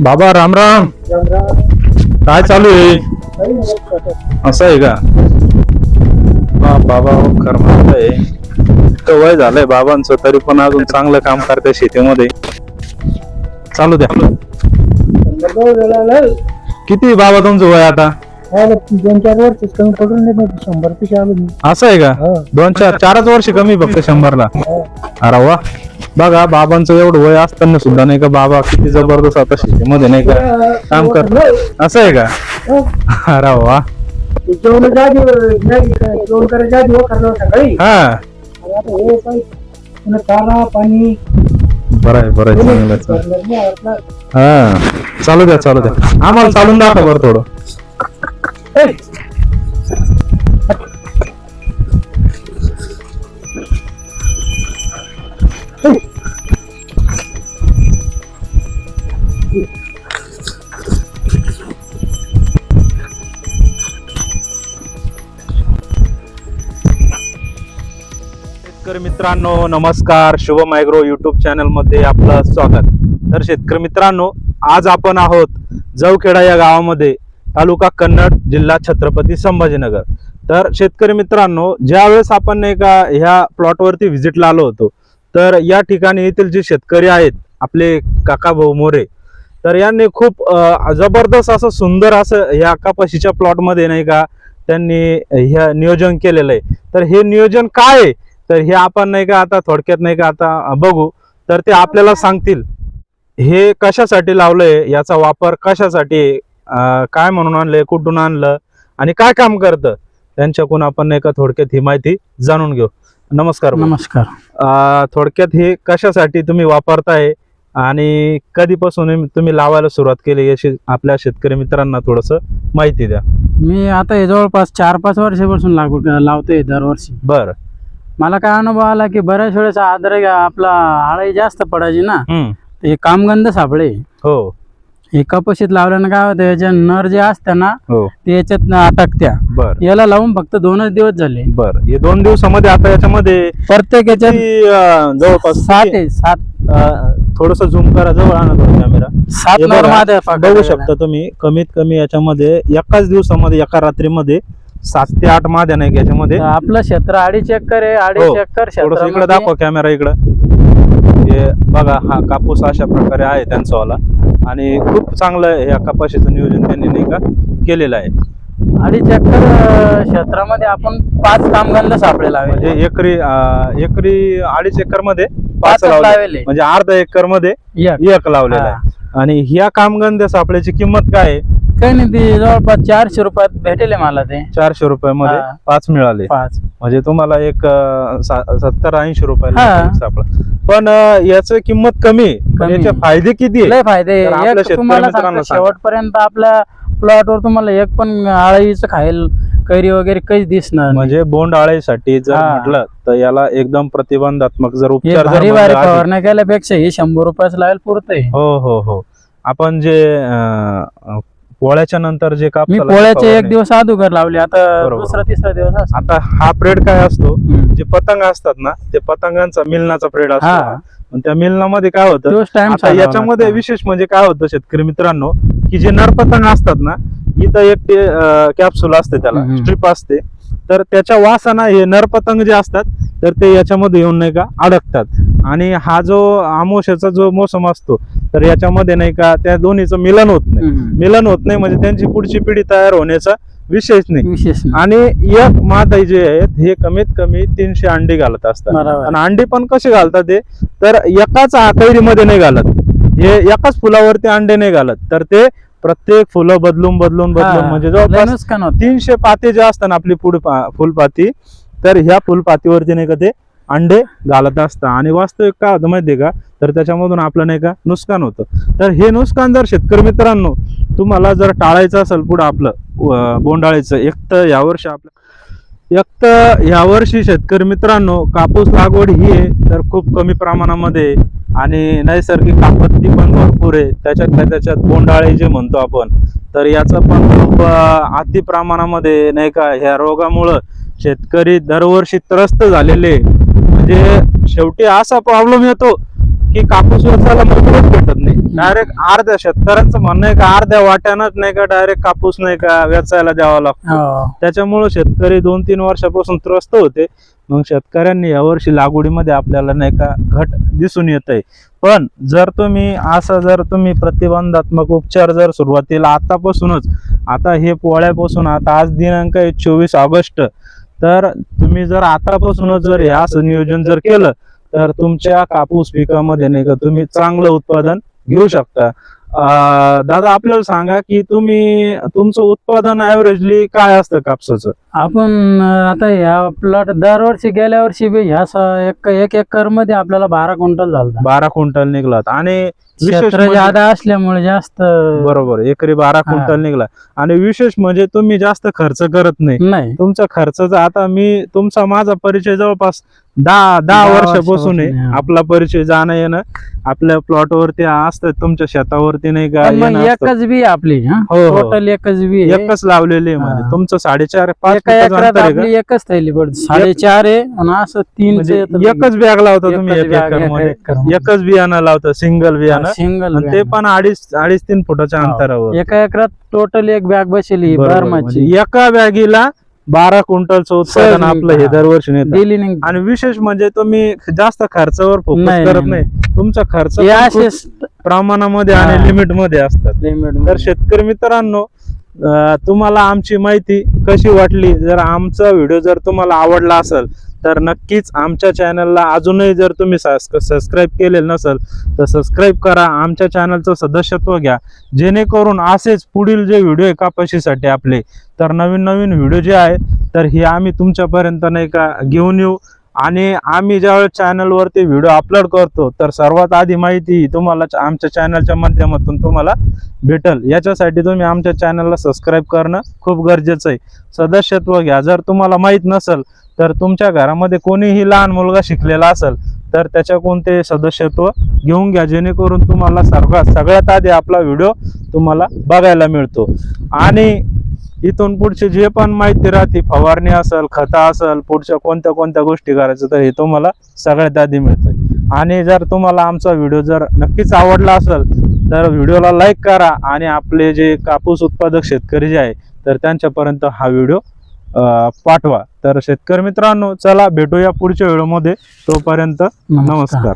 बाबा राम राम. काय चालू आहे? असं आहे का? हा बाबा कर्मात आहे इतकं वय झालंय बाबांचं तरी पण अजून चांगलं काम करते शेतीमध्ये. चालू द्या. किती बाबा तुमचं वय आता? दोन चार वर्ष कमी पडून नाही शंभर आलो मी असं आहे का. दोन चार चारच वर्ष कमी फक्त शंभरला. अरे वा. बघा बाबांचं एवढं वय असताना सुद्धा नाही का बाबा किती जबरदस्त आता शेतीमध्ये नाही का काम कर असं आहे का? अरे वा जेवण जेवण करायच्या सकाळी हा. चारा पाणी बरं आहे बरं आहे चांगलं आहे, चांगलं हा. चालू द्या चालू द्या. आम्हाला चालून दाखवा बरं थोडं. मित्रांनो नमस्कार. शुभम ॲग्रो युट्यूब चॅनलमध्ये आपलं स्वागत. तर शेतकरी मित्रांनो आज आपण आहोत जवखेडा या गावामध्ये तालुका कन्नड जिल्हा छत्रपती संभाजीनगर. तर शेतकरी मित्रांनो ज्यावेळेस आपण नाही का ह्या प्लॉटवरती व्हिजिटला आलो होतो तर या ठिकाणी येथील जे शेतकरी आहेत आपले काका भाऊ मोरे तर यांनी खूप जबरदस्त असं सुंदर असं ह्या कापाशीच्या प्लॉटमध्ये नाही का त्यांनी ह्या नियोजन केलेलं आहे. तर हे नियोजन काय आहे? तर हे आपण नाही का आता थोडक्यात नाही का आता बघू. तर ते आपल्याला सांगतील. हे कशासाठी लावलंय याचा वापर कशासाठी काय म्हणून आणलंय कुठून आणलं आणि काय काम करतं त्यांच्याकडून आपण नाही का थोडक्यात ही माहिती जाणून घेऊ. नमस्कार. नमस्कार. थोडक्यात हे कशासाठी तुम्ही वापरताय आणि कधीपासून तुम्ही लावायला सुरुवात केली याची आपल्या शेतकरी मित्रांना थोडस माहिती द्या. मी आता हे जवळपास चार पाच वर्षापासून लागवड लावतोय दरवर्षी. बर. मला काय अनुभव आला की बऱ्याच वेळेस आदर आपला आळी जास्त पडायची ना. हे कामगंध सापळे हो. हे कपाशीत लावल्यानं काय होतं याच्या नर जे असत्या ना हो. ते याच्यात अटकत्या. बर. याला लावून फक्त दोनच दिवस झाले. बर. हे दोन दिवसामध्ये आता याच्यामध्ये प्रत्येक याच्यात जवळपास सात आहे सात. थोडस झूम करा जवळ आणा थोडं कॅमेरा सात नर बघा. शकता तुम्ही कमीत कमी याच्यामध्ये एकाच दिवसामध्ये एका रात्रीमध्ये सात ते आठ माद्या नाही याच्यामध्ये. आपलं क्षेत्र अडीच एकर आहे हो. अडीच एकर थोडस इकडे दाखवा कॅमेरा इकडं. हे बघा हा कापूस अशा प्रकारे आहे त्यांचा वाला. आणि खूप चांगलं या कपाशीचं नियोजन त्यांनी नाही का केलेलं आहे. अडीच एकर क्षेत्रामध्ये आपण पाच कामगंध सापळे लावले म्हणजे एकरी एकरी अडीच एकरमध्ये पाच लावले. म्हणजे अर्धा एकरमध्ये एक. लावलेला आहे. आणि ह्या कामगंध्या सापळ्याची किंमत काय आहे? काही नाही ती जवळपास चारशे रुपयात भेटेल मला ते चारशे रुपयामध्ये हा. पाच मिळाले पाच म्हणजे तुम्हाला एक अं, सा- सत्तर ऐंशी रुपयाला हा. एक सापळा पण अं, याचं किंमत कमी आहे. पण कमी. याचे फायदे किती आहे लय फायदे तर आपल्या एक शेतकरी तुम्हाला मित्रांना सांगतो, सांगा. शेवटपर्यंत आपल्या प्लॉटवर तुम्हाला एक पण आळीचं खायला कैरी वगैरे काहीच दिसणार नाही. म्हणजे बोंड आळीसाठी जर हा. म्हटलं तर याला एकदम प्रतिबंधात्मक जर हे उपचार जर भारी भारी म्हणलं आधी- फवारण्या केल्यापेक्षा हे शंभर रुपयाच लावेल पुरतंय हो हो हो आपण जे पोळ्याच्या नंतर जे मी कापसाला पोळ्याचे एक दिवस अगोदर लावले आता. दुसरा तिसरा दिवस. आता हा प्रेड काय असतो. जे पतंग असतात ना ते पतंगांचा मिलनाचा प्रेड असतो पण त्या मिलनामध्ये काय होतं याच्यामध्ये विशेष म्हणजे काय होतं शेतकरी मित्रांनो की जे नरपतंग असतात ना इथं एक ते कॅप्सूल असते त्याला. स्ट्रिप असते तर त्याच्या वासाना हे नरपतंग जे असतात तर ते याच्यामध्ये येऊन नाही का अडकतात आणि हा जो आमोशाचा जो मोसम असतो तर याच्यामध्ये नाही का त्या दोन्हीचं मिलन होत नाही. मिलन होत नाही म्हणजे त्यांची पुढची पिढी तयार होण्याचा विषयच नाही. विशेष नाही. आणि एक माताई जे आहेत हे कमीत कमी तीनशे अंडी घालत असतात. आणि अंडी पण कसे घालतात ते? तर एकाच कैरीमध्ये नाही घालत. हे एकाच फुलावरती अंडे नाही घालत. तर ते प्रत्येक फुलं बदलून बदलून बदलून म्हणजे जवळपास. तीनशे पाते जे असतात आपली फुलपाती तर ह्या फुलपातीवरती नाही का ते अंडे घालत असतात आणि वास्तविक काय होतं माहितीये का? तर त्याच्यामधून आपलं नाही का नुकसान होतं. तर हे नुकसान जर शेतकरी मित्रांनो तुम्हाला जर टाळायचं असेल पुढं आपलं बोंडाळीचं एक तर यावर्षी आपलं एक तर यावर्षी शेतकरी मित्रांनो कापूस लागवड ही आहे तर खूप कमी प्रमाणामध्ये आणि नैसर्गिक आपत्ती पण भरपूर आहे. त्याच्यातल्या त्याच्यात बोंडाळे जे म्हणतो आपण तर याचं पण खूप अति प्रमाणामध्ये नाही का ह्या रोगामुळं शेतकरी दरवर्षी त्रस्त झालेले म्हणजे शेवटी असा प्रॉब्लेम येतो की कापूस वेचायला मजूरच भेटत नाही. डायरेक्ट अर्ध्या शेतकऱ्यांचं म्हणणं आहे का अर्ध्या वाट्यानच नाही का डायरेक्ट कापूस नाही का वेचायला द्यावा लागतो. हो. त्याच्यामुळे शेतकरी दोन तीन वर्षापासून त्रस्त होते. मग शेतकऱ्यांनी यावर्षी लागवडीमध्ये आपल्याला नाही का घट दिसून येत आहे पण जर तुम्ही असं जर तुम्ही प्रतिबंधात्मक उपचार जर सुरुवातीला आतापासूनच आता हे पोळ्यापासून आता आज दिनांक आहे चोवीस ऑगस्ट तर तुम्ही जर आतापासूनच जर हे असं नियोजन जर केलं तर तुमच्या कापूस पिकामध्ये नाही का तुम्ही चांगलं उत्पादन घेऊ शकता. दादा आपल्याला सांगा की तुम्ही तुमचं उत्पादन ऍव्हरेजली काय असतं कापसाचं? आपण आता ह्या प्लॉट दरवर्षी गेल्या वर्षी बी ह्या एक एकरमध्ये आपल्याला बारा क्विंटल झालं बारा क्विंटल निघलात आणि विशेष क्षेत्र म्हणजे- ज्यादा असल्यामुळे जास्त बरोबर एकरी बारा क्विंटल निघला. आणि विशेष म्हणजे तुम्ही जास्त खर्च करत नाही. नाही. तुमचा खर्चाचा आता मी तुमचा माझा परिचय जवळपास दहा दहा वर्षापासून आहे हा. आपला परिचय जाणं येणं आपल्या प्लॉटवरती असतं तुमच्या शेतावरती नाही का पण मग येणं असतं. एकच बी आपली हा हो, हो. टोटल एकच बी आहे. एकच लावलेली आहे म्हणजे. तुमचं साडेचार पाच एका फुटाचं एकरात अंतर आहे का? आपली एकच थैली पडते साडेचार आहे आणि असं तीन म्हणजे एकच बॅग लावता तुम्ही एक एकच बियाणं लावता सिंगल बियाणं सिंगल आणि ते पण अडीच अडीच तीन फुटाच्या हो. अंतरावर एका एकरात टोटल एक बॅग बसली बरोबर. बारमाची म्हणजे एका बॅगीला बारा क्विंटलचं उत्पादन आपलं हे. दरवर्षी नेतं. आणि विशेष म्हणजे तुम्ही जास्त खर्चावर फोकस करत नाही, तुमचा खर्च प्रमाणामध्ये. आणि लिमिटमध्ये असतात. लिमिट तर शेतकरी मित्रांनो तुम्हाला आमची माहिती कशी वाटली? जर आमचा व्हिडिओ जर तुम्हाला आवडला असेल तर नक्कीच आमच्या चॅनलला अजूनही जर तुम्ही सबस्क्राईब केलेलं नसेल तर सबस्क्राईब करा. आमच्या चॅनलचं सदस्यत्व घ्या. जेणेकरून असेच पुढील जे व्हिडिओ आहे कापाशीसाठी आपले तर नवीन नवीन व्हिडिओ जे आहे तर हे आम्ही तुमच्यापर्यंत नाही का घेऊन येऊ. आणि आम्ही ज्यावेळेस चॅनलवरती व्हिडिओ अपलोड करतो तर सर्वात आधी माहिती तुम्हाला आमच्या चॅनलच्या माध्यमातून तुम्हाला भेटल. याच्यासाठी तुम्ही आमच्या चॅनलला सबस्क्राईब करणं खूप गरजेचं आहे. सदस्यत्व घ्या. जर तुम्हाला माहीत नसेल तर तुमच्या घरामध्ये कोणीही लहान मुलगा शिकलेला असेल तर त्याच्या कोणते सदस्यत्व घेऊन घ्या जेणेकरून तुम्हाला सर्वात सगळ्यात आधी आपला व्हिडिओ तुम्हाला बघायला मिळतो. आणि इथून पुढची जे पण माहिती राहते फवारणी असेल खता असेल पुढच्या कोणत्या कोणत्या गोष्टी करायचं तर हे तुम्हाला सगळ्यात आधी मिळतं आणि जर तुम्हाला आमचा व्हिडिओ जर नक्कीच आवडला असेल तर व्हिडिओला लाईक करा आणि आपले जे कापूस उत्पादक शेतकरी जे आहे तर त्यांच्यापर्यंत हा व्हिडिओ पाठवा. तर शेतकरी मित्रांनो चला भेटूया पुढच्या व्हिडिओमध्ये. तोपर्यंत नमस्कार.